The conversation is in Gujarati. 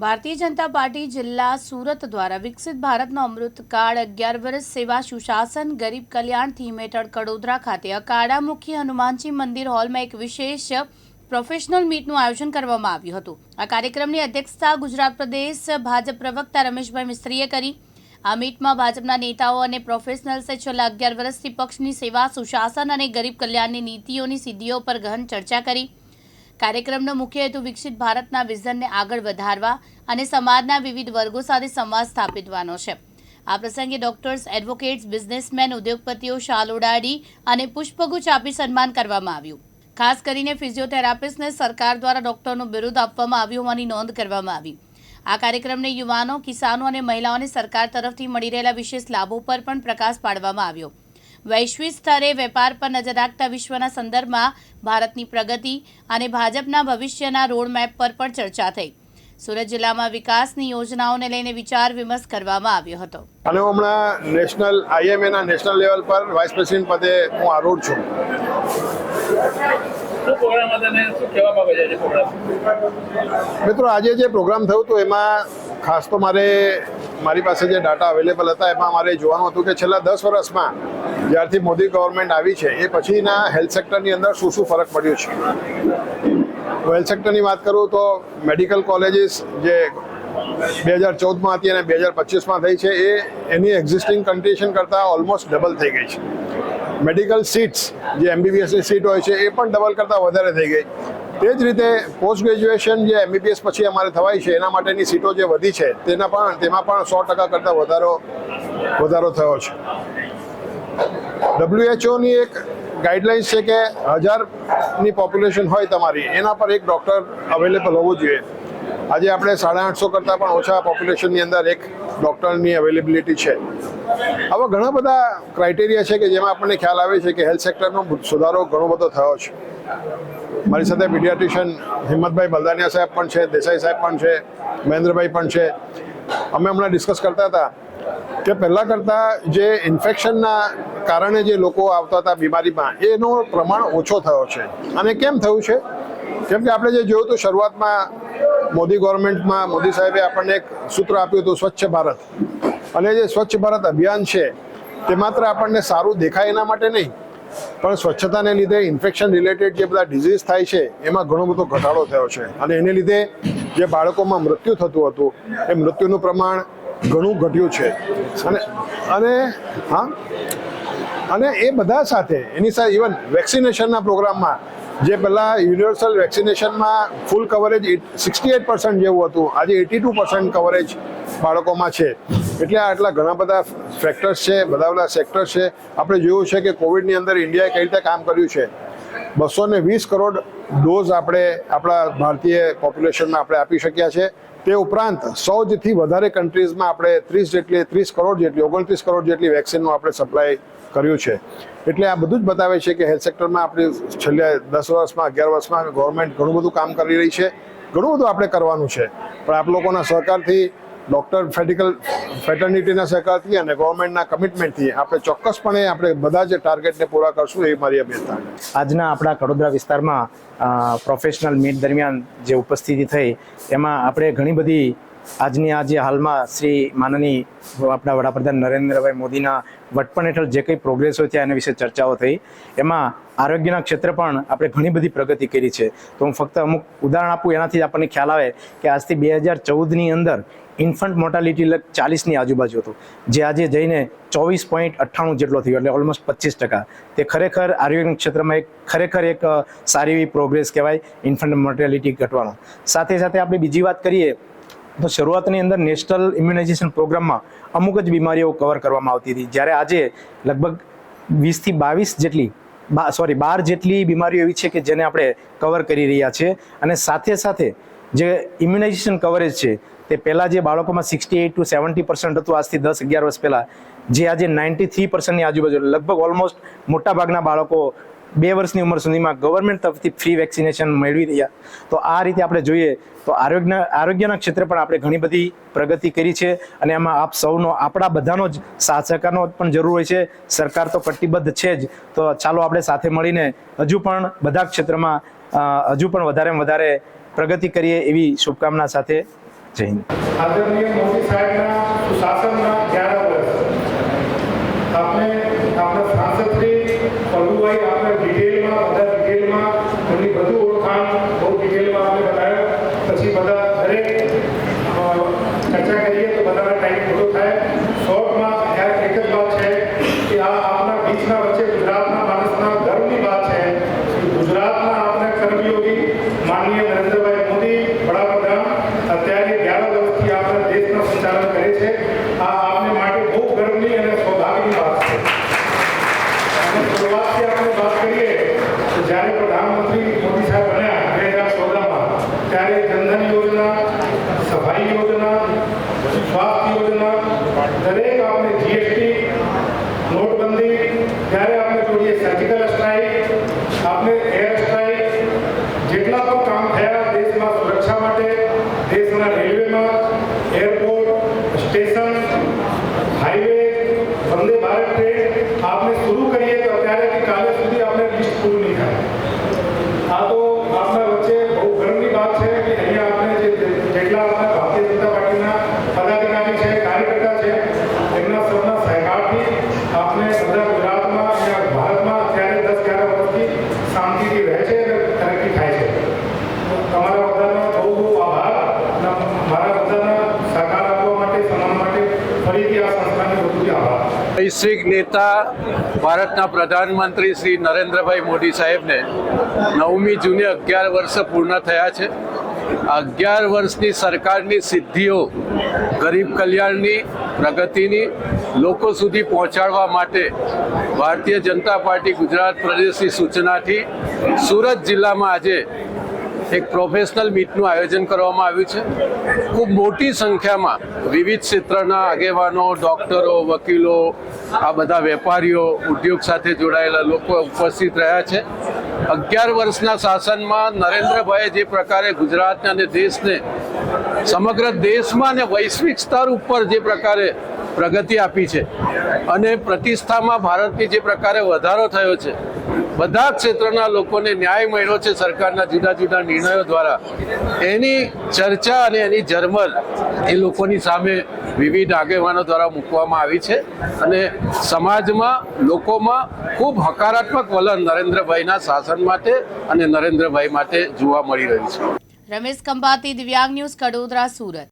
ભારતીય જનતા પાર્ટી જિલ્લા સુરત દ્વારા વિકસિત ભારતનો અમૃતકાળ અગિયાર વર્ષ સેવા સુશાસન, ગરીબ કલ્યાણ થીમ હેઠળ કડોદરા ખાતે અકાળામુખી હનુમાનજી મંદિર હોલમાં એક વિશેષ પ્રોફેશનલ મીટનું આયોજન કરવામાં આવ્યું હતું. આ કાર્યક્રમની અધ્યક્ષતા ગુજરાત પ્રદેશ ભાજપ પ્રવક્તા રમેશભાઈ મિસ્ત્રીએ કરી. આ મીટમાં ભાજપના નેતાઓ અને પ્રોફેશનલ્સે છેલ્લા અગિયાર વર્ષથી પક્ષની સેવા, સુશાસન અને ગરીબ કલ્યાણની નીતિઓની સિદ્ધિઓ પર ગહન ચર્ચા કરી. કાર્યક્રમનો મુખ્ય હેતુ વિકસિત ભારતના વિઝનને આગળ વધારવા અને સમાજના વિવિધ વર્ગો સાથે સંવાદ સ્થાપિતવાનો છે. આ પ્રસંગે ડોક્ટર્સ, એડવોકેટ્સ, બિઝનેસમેન, ઉદ્યોગપતિઓ, શાલ ઉડાડી અને પુષ્પગુચ્છ આપી સન્માન કરવામાં આવ્યું. ખાસ કરીને ફિઝિયોથેરાપિસ્ટને સરકાર દ્વારા ડોક્ટરનું બિરુદ આપવામાં આવ્યું હોવાની નોંધ કરવામાં આવી. આ કાર્યક્રમને યુવાનો, કિસાનો અને મહિલાઓને સરકાર તરફથી મળી રહેલા વિશેષ લાભો પર પણ પ્રકાશ પાડવામાં આવ્યો. વૈશ્વિક સ્તરે વેપાર પર નજર રાખતા વિશ્વના સંદર્ભમાં ભારતની પ્રગતિ અને ભાજપના ભવિષ્યના રોડમેપ પર પણ ચર્ચા થઈ. સુરત જિલ્લામાં વિકાસની યોજનાઓને લઈને વિચાર વિમર્શ કરવામાં આવ્યો હતો. અને હું હમણાં નેશનલ આઈએમએના નેશનલ લેવલ પર વાઇસ પ્રેસિડેન્ટ પદે હું આરૂઢ છું. મિત્રો આજે જે પ્રોગ્રામ થયું તો એમાં ખાસ તો મારે મારી પાસે જે ડાટા અવેલેબલ હતા, એમાં મારે જોવાનું હતું કે છેલ્લા દસ વર્ષમાં જ્યારથી મોદી ગવર્મેન્ટ આવી છે, એ પછીના હેલ્થ સેક્ટરની અંદર શું શું ફરક પડ્યો છે? હેલ્થ સેક્ટરની વાત કરું તો મેડિકલ કોલેજીસ જે બે હજાર ચૌદમાં હતી અને બે હજાર પચીસમાં થઈ છે, એ એની એક્ઝિસ્ટિંગ કન્ડિશન કરતાં ઓલમોસ્ટ ડબલ થઈ ગઈ છે. મેડિકલ સીટ્સ જે એમબીબીએસની સીટ હોય છે, એ પણ ડબલ કરતાં વધારે થઈ ગઈ. તે જ રીતે પોસ્ટ ગ્રેજ્યુએશન જે એમબીબીએસ પછી અમારે થવાય છે, એના માટેની સીટો જે વધી છે, તેના પણ, તેમાં પણ સો ટકા કરતાં વધારો વધારો થયો છે. ડબ્લ્યુએચઓની એક ગાઈડલાઇન્સ છે કે હજારની પોપ્યુલેશન હોય તમારી, એના પર એક ડૉક્ટર અવેલેબલ હોવું જોઈએ. આજે આપણે સાડા આઠસો કરતાં પણ ઓછા પોપ્યુલેશનની અંદર એક ડૉક્ટરની અવેલેબિલિટી છે. આવા ઘણા બધા ક્રાઇટેરિયા છે કે જેમાં આપણને ખ્યાલ આવે છે કે હેલ્થ સેક્ટરનો સુધારો ઘણો બધો થયો છે. મારી સાથે પીડિયાટ્રિશિયન હિંમતભાઈ બલદાનિયા સાહેબ પણ છે, દેસાઈ સાહેબ પણ છે, મહેન્દ્રભાઈ પણ છે. અમે હમણાં ડિસ્કસ કરતા હતા કે પહેલાં કરતાં જે ઇન્ફેક્શનના કારણે જે લોકો આવતા હતા બીમારીમાં, એનો પ્રમાણ ઓછો થયો છે. અને કેમ થયું છે? કેમ કે આપણે જે જોયું હતું શરૂઆતમાં, મોદી ગવર્મેન્ટમાં મોદી સાહેબે આપણને એક સૂત્ર આપ્યું હતું, સ્વચ્છ ભારત. અને જે સ્વચ્છ ભારત અભિયાન છે, તે માત્ર આપણને સારું દેખાય એના માટે નહીં પણ સ્વચ્છતાને લીધે ઇન્ફેક્શન રિલેટેડ જે બધા ડિઝીઝ થાય છે, એમાં ઘણો બધો ઘટાડો થયો છે. અને એને લીધે જે બાળકોમાં મૃત્યુ થતું હતું, એ મૃત્યુનું પ્રમાણ ઘણું ઘટ્યું છે. અને અને, હા? અને એ બધા સાથે, એની સાથે ઇવન વેક્સિનેશનના પ્રોગ્રામમાં, જે પહેલાં universal વેક્સિનેશનમાં full coverage sixty eight percent જેવું હતું, આજે એટી ટુ પર્સન્ટ કવરેજ બાળકોમાં છે. એટલે આટલા ઘણા બધા ફેક્ટર્સ છે, બધા બધા સેક્ટર્સ છે. આપણે જોયું છે કે કોવિડની અંદર ઇન્ડિયાએ કઈ રીતે કામ કર્યું છે. બસો ને વીસ કરોડ ડોઝ આપણે આપણા ભારતીય પોપ્યુલેશનમાં આપણે આપી શક્યા છે. તે ઉપરાંત સૌથી વધારે કન્ટ્રીઝમાં આપણે ત્રીસ જેટલી, ત્રીસ કરોડ જેટલી, ઓગણત્રીસ કરોડ જેટલી વેક્સિનનું આપણે સપ્લાય કર્યું છે. એટલે આ બધું જ બતાવે છે કે હેલ્થ સેક્ટરમાં આપણી છેલ્લા દસ વર્ષમાં, અગિયાર વર્ષમાં ગવર્મેન્ટ ઘણું બધું કામ કરી રહી છે. ઘણું બધું આપણે કરવાનું છે. પણ આપ લોકોના સહકારથી ડૉક્ટર ફેડિકલ ફેટર્નિટીના સહકારથી અને ગવર્મેન્ટના કમિટમેન્ટથી આપણે ચોક્કસપણે આપણે બધા જ ટાર્ગેટને પૂરા કરશું એ મારી અભ્યર્થના આજના આપણા કડોદરા વિસ્તારમાં પ્રોફેશનલ મીટ દરમિયાન જે ઉપસ્થિતિ થઈ, એમાં આપણે ઘણી બધી આજની આ જે હાલમાં શ્રી માનની આપણા વડાપ્રધાન નરેન્દ્રભાઈ મોદીના વટપણ હેઠળ જે કંઈ પ્રોગ્રેસો થયા એના વિશે ચર્ચાઓ થઈ. એમાં આરોગ્યના ક્ષેત્રે પણ આપણે ઘણી બધી પ્રગતિ કરી છે. તો હું ફક્ત અમુક ઉદાહરણ આપું, એનાથી આપણને ખ્યાલ આવે કે આજથી બે હજાર ચૌદની અંદર ઇન્ફન્ટ મોર્ટાલિટી લગ ચાલીસની આજુબાજુ હતું. જે આજે જઈને ચોવીસ પોઈન્ટ અઠ્ઠાણું જેટલો થયો, એટલે ઓલમોસ્ટ પચીસ ટકા. તે ખરેખર આરોગ્ય ક્ષેત્રમાં એક, ખરેખર એક સારી એવી પ્રોગ્રેસ કહેવાય ઇન્ફન્ટ મોર્ટાલિટી ઘટવાનો. સાથે સાથે આપણે બીજી વાત કરીએ, તો શરૂઆતની અંદર નેશનલ ઇમ્યુનાઇઝેશન પ્રોગ્રામમાં અમુક જ બીમારીઓ કવર કરવામાં આવતી હતી. જ્યારે આજે લગભગ વીસથી બાવીસ જેટલી સોરી બાર જેટલી બીમારીઓ એવી છે કે જેને આપણે કવર કરી રહ્યા છીએ. અને સાથે સાથે જે ઇમ્યુનાઇઝેશન કવરેજ છે, તે પહેલાં જે બાળકોમાં sixty eight to seventy percent હતું, આજથી દસ અગિયાર વર્ષ પહેલાં, જે આજે નાઇન્ટી થ્રી પર્સન્ટની આજુબાજુ લગભગ ઓલમોસ્ટ મોટાભાગના બાળકો બે વર્ષની ઉંમર સુધીમાં ગવર્મેન્ટ તરફથી ફ્રી વેક્સિનેશન મેળવી રહ્યા. તો આ રીતે આપણે જોઈએ, તો આરોગ્ય આરોગ્યના ક્ષેત્રે પણ આપણે ઘણી બધી પ્રગતિ કરી છે અને એમાં આપ સૌનો, આપણા બધાનો જ સાથ સહકારનો પણ જરૂર હોય છે. સરકાર તો કટિબદ્ધ છે જ. તો ચાલો આપણે સાથે મળીને હજુ પણ બધા ક્ષેત્રમાં હજુ પણ વધારે વધારે પ્રગતિ કરીએ એવી શુભકામના સાથે જય હિન્દ. આપણે આપણા સાંસદ શ્રી પ્રભુભાઈ આપણે ડિટેલમાં બધા ડિટેલમાં એમની બધું ઓળખાણ બહુ ડિટેલમાં આપણે બતાવ્યો પછી બધા દરેક અ, ચર્ચા કરીએ તો બધાનો ટાઈમ પૂરો થાય શોર્ટમાં યાર એક જ વાત છે કે આ આપણા બીચના વચ્ચે ગુજરાતના માણસના ગર્વની વાત છે કે ગુજરાતના આપણે કર્મયોગી માનનીય નરેન્દ્રભાઈ મોદી વડાપ્રધાન અત્યારે અગિયાર વર્ષથી આપણા દેશનું સંચાલન કરે છે આ આપને માટે બહુ ગર્વની અને સૌભાગ્યની વાત છે અને શરૂઆતથી આપણે વાત કરીએ તો જ્યારે પ્રધાનમંત્રી મોદી સાહેબ બન્યા બે હજાર ચૌદમાં ત્યારે જનધન યોજના સફાઈ યોજના સ્વાસ્થ્ય યોજના દરેક આપણે જીએસટી નોટબંધી ત્યારે આપણે જોઈએ સર્જિકલ સ્ટ્રાઇક આપણે એર સ્ટ્રાઇક જેટલા પણ કામ થયા દેશમાં સુરક્ષા માટે દેશના રેલવેમાં airport station highway Vande Bharat train આપણે શરૂ કરીએ તો અત્યારેથી કાલે સુધી આપણે લિસ્ટ પૂરું નહીં થાય આ તો આપણા વચ્ચે બહુ ગર્વની વાત છે કે અહીંયા આપણે જે જેટલા આપણા ભારતીય જનતા પાર્ટીના પદાધિકારી છે કાર્યકર્તા છે એમના સૌના સહકારથી આપણે બધા ગુજરાતમાં અહીંયા ભારતમાં અત્યારે દસ અગિયાર વર્ષથી શાંતિથી રહે છે અને તરક્કી થાય છે તમારા બધાનો બહુ બહુ આભાર અને મારા બધાના સહકાર આપવા માટે સન્માન માટે ફરીથી આ સંસ્થાને વધુથી આભાર વૈશ્વિક નેતા ભારતના પ્રધાનમંત્રી શ્રી નરેન્દ્રભાઈ મોદી સાહેબને નવમી જૂને અગિયાર વર્ષ પૂર્ણ થયા છે. અગિયાર વર્ષની સરકારની સિદ્ધિઓ ગરીબ કલ્યાણની, પ્રગતિની, લોકો સુધી પહોંચાડવા માટે ભારતીય જનતા પાર્ટી ગુજરાત પ્રદેશની સૂચનાથી સુરત જિલ્લામાં આજે એક પ્રોફેશનલ મીટનું આયોજન કરવામાં આવ્યું છે. ખૂબ મોટી સંખ્યામાં વિવિધ ક્ષેત્રના આગેવાનો ડોક્ટરો વકીલો, આ બધા વેપારીઓ, ઉદ્યોગ સાથે જોડાયેલા લોકો ઉપસ્થિત રહ્યા છે. અગિયાર વર્ષના શાસનમાં નરેન્દ્રભાઈએ જે પ્રકારે ગુજરાતને અને દેશને સમગ્ર દેશમાં અને વૈશ્વિક સ્તર ઉપર જે પ્રકારે પ્રગતિ આપી છે અને પ્રતિષ્ઠામાં ભારતની જે પ્રકારે વધારો થયો છે બધા ક્ષેત્રના લોકોને ન્યાય મળ્યો છે સરકારના જુદા જુદા નિર્ણયો દ્વારા. એની ચર્ચા અને એની જર્મલ એ લોકોની સામે વિવિધ આગેવાનો દ્વારા મૂકવામાં આવી છે અને સમાજમાં, લોકોમાં ખૂબ હકારાત્મક વલણ નરેન્દ્રભાઈના શાસન માટે અને નરેન્દ્રભાઈ માટે જોવા મળી રહ્યું છે. રમેશ કંબાતી દિવ્યાંગ ન્યૂઝ, કડોદરા, સુરત.